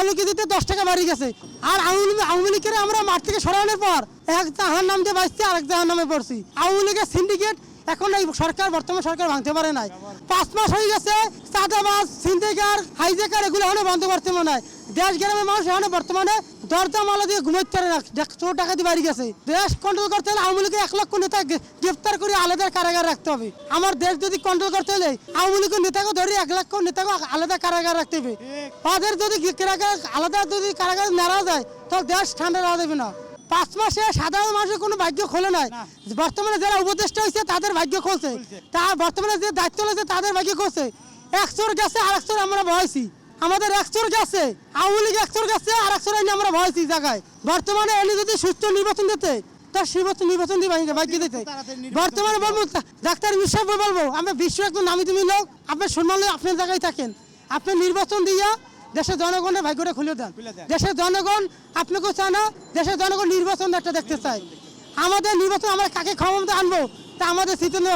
চাউলকে দিতে দশ টাকা বাড়ি গেছে। আর আওয়ামী আওয়ামী লীগের আমরা মাঠ থেকে সরানোর পর এক জাহার নাম দিয়ে বাঁচছি, আরেক জাহার নামে পড়ছি। আওয়ামী লীগের সিন্ডিকেট এখন এই সরকার, বর্তমান সরকার ভাঙতে পারে নাই। পাঁচ মাস হয়ে গেছে, চাঁদাবাজ সিন্ডিকার হাইজেকার এগুলো এখনও বন্ধ করতে মনে হয়। দেশ গ্রামের মানুষ এখনও বর্তমানে দরজা মালা দিয়ে ঘুমাইতে পারে না। একশো টাকা দিয়ে বাড়ি গেছে। দেশ কন্ট্রোল করতে হলে আওয়ামী লীগের এক লক্ষ নেতা গ্রে- গ্রেফতার করে আলাদা কারাগার রাখতে হবে। আমার দেশ যদি কন্ট্রোল করতে হলে আওয়ামী লীগের নেতাকে ধরে এক লক্ষ নেতাকে আলাদা কারাগার রাখতে হবে। তাদের যদি কারাগার আলাদা যদি কারাগার নেওয়া যায় তাহলে দেশ ঠান্ডা রাখা দেবে না। পাঁচ মাসে সাধারণ মানুষের কোনো ভাগ্য খোলে নাই। বর্তমানে যারা উপদেষ্টা হয়েছে তাদের ভাগ্য খুলছে। তা বর্তমানে যে দায়িত্ব রয়েছে তাদের ভাগ্য খুলছে। একশোর গেছে আর একশোর আমরা ভয়ছি আমাদের একশোর গেছে আওয়ামী লীগ একশোর গেছে আর একশোর এনে আমরা ভয়ছি জায়গায়। বর্তমানে এনে যদি সুস্থ নির্বাচন দিতে তার নির্বাচন নির্বাচন দিয়ে ভাগ্য দিতে। বর্তমানে বলব ডাক্তার বিশ্বাস বলব আমরা বিশ্ব একদম নামি তুমি লোক আপনি সম্মান নিয়ে আপনার জায়গায় থাকেন। আপনি নির্বাচন দিয়া দেশের জনগণের ভাগ্যটা খুলে দেন। দেশের জনগণ আপনাকেও চায় না দেশের জনগণ নির্বাচন একটা দেখতে চায়। আমাদের নির্বাচন আমরা কাকে ক্ষমতা আনব তা আমাদের সিদ্ধান্ত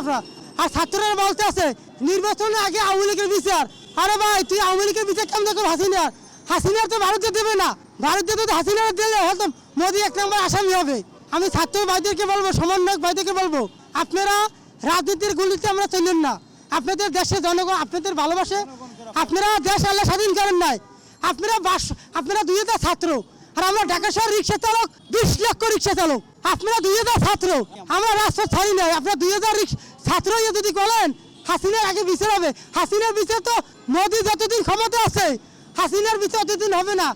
আর ছাত্ররা বলতে আছে নির্বাচনের আগে আওয়ামী লীগের বিচার। আরে ভাই, তুই আওয়ামী লীগের বিচার কেমন দেখো হাসিনার? হাসিনার তো ভারতে দেবে না। ভারতে তো হাসিনার দিলে হয়তো মোদী এক নম্বর আসামি হবে। আমি ছাত্র ভাইদেরকে বলব, সমন্বয়ক ভাইদেরকে বলব, আপনারা রাজনীতির গুলিতে আমরা চলেন না। আপনাদের দেশের জনগণ, আপনাদের ভালোবাসে, আপনারা দেশ আল্লাহ স্বাধীন করেন নাই। আপনারা বাস, আপনারা দুই হাজার ছাত্র, আর আমরা ঢাকা শহর রিক্সা চালক, বিশ লক্ষ রিক্সা চালক। আপনারা দুই হাজার ছাত্র, আমরা রাস্তা ছাড়ি নাই। আপনারা দুই হাজার ছাত্র হয়ে যদি বলেন হাসিনার আগে বিচার হবে। হাসিনার বিচার তো মোদি যতদিন ক্ষমতা আছে, হাসিনার বিচার ততদিন হবে না।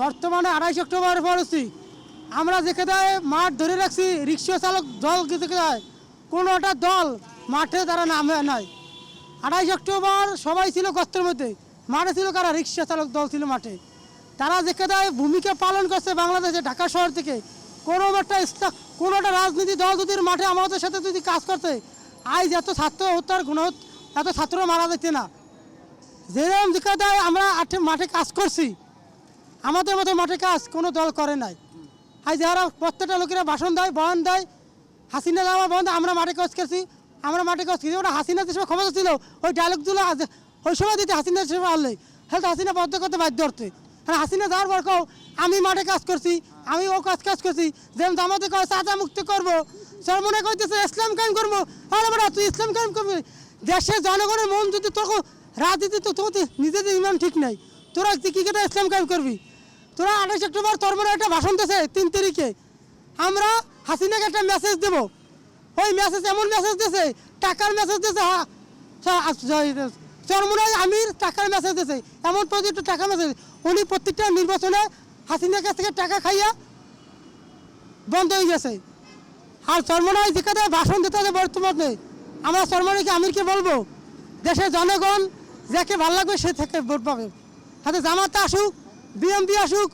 বর্তমানে আড়াইশ অক্টোবর পড়েছি। আমরা যেখানে মাঠ ধরে রাখছি, রিক্সা চালক দল যেখানে কোনোটা দল মাঠে তারা নামে নাই। আড়াইশ অক্টোবর সবাই ছিল গর্তের মধ্যে। মাঠে ছিল কারা? রিক্সা চালক দল ছিল মাঠে। তারা যেখানে ভূমিকা পালন করছে বাংলাদেশে, ঢাকা শহর থেকে কোনো একটা কোনো একটা রাজনীতি দল যদি মাঠে আমাদের সাথে যদি কাজ করতে, আজ এত ছাত্র হত্যার গুণ এত ছাত্র মারা যেতে না। যেরকম যেখানে আমরা মাঠে কাজ করছি, আমাদের মতো মাঠে কাজ কোনো দল করে নাই। আজ যারা প্রত্যেকটা লোকেরা ভাষণ দেয়, বয়ান দেয়, হাসিনা যাওয়া বন্ধ আমরা মাঠে কাজ করছি, আমরা মাঠে কাজ করছি। ওটা হাসিনা যে সময় ক্ষমতা ছিল, ওই ডায়লগগুলো আজ ওই সময় দিতে হাসিনা যে সময় আনলে হয়তো হাসিনা বদ্ধ করতে বাধ্য হচ্ছে। আর হাসিনা যাওয়ার পর কেউ আমি মাঠে কাজ করছি, আমি ও কাজ কাজ করছি, যেমন আমাদের কাজ চাঁদা মুক্ত করব। সর মনে করতেছে, ইসলাম কায়েম করব। আরে বেটা, তুই ইসলাম কায়েম করবি? দেশের জনগণের মন যদি তোকে, রাজনীতি তো তোর নিজেদের ইমান ঠিক নাই। তোরা কি কেটে ইসলাম কায়েম করবি? তোরা আঠাশ অক্টোবর তোর মনে একটা ভাষণ দিয়েছে, তিন তারিখে। আমরা হাসিনাকে একটা মেসেজ দেব। ওই মেসেজ এমন মেসেজ দিয়েছে, টাকার মেসেজ দিয়েছে চরমুনাই আমির টাকার মেসেজ দিয়েছে এমন প্রতিটা টাকা মেসেজ উনি প্রত্যেকটা নির্বাচনে হাসিনার কাছ থেকে টাকা খাইয়া বন্ধ হয়ে গেছে। আর চরমনাই যেখানে ভাষণ দিতে হবে বর্তমানে আমরা চরমনাইকে আমিরকে বলব? দেশের জনগণ যাকে ভালো লাগবে সে থেকে ভোট পাবে। হাতে জামাতে আসুক বিএমপি আসুক,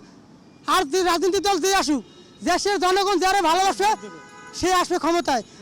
আর যে রাজনৈতিক দল যে আসুক, দেশের জনগণ যারা ভালোবাসে, সে আসবে ক্ষমতায়।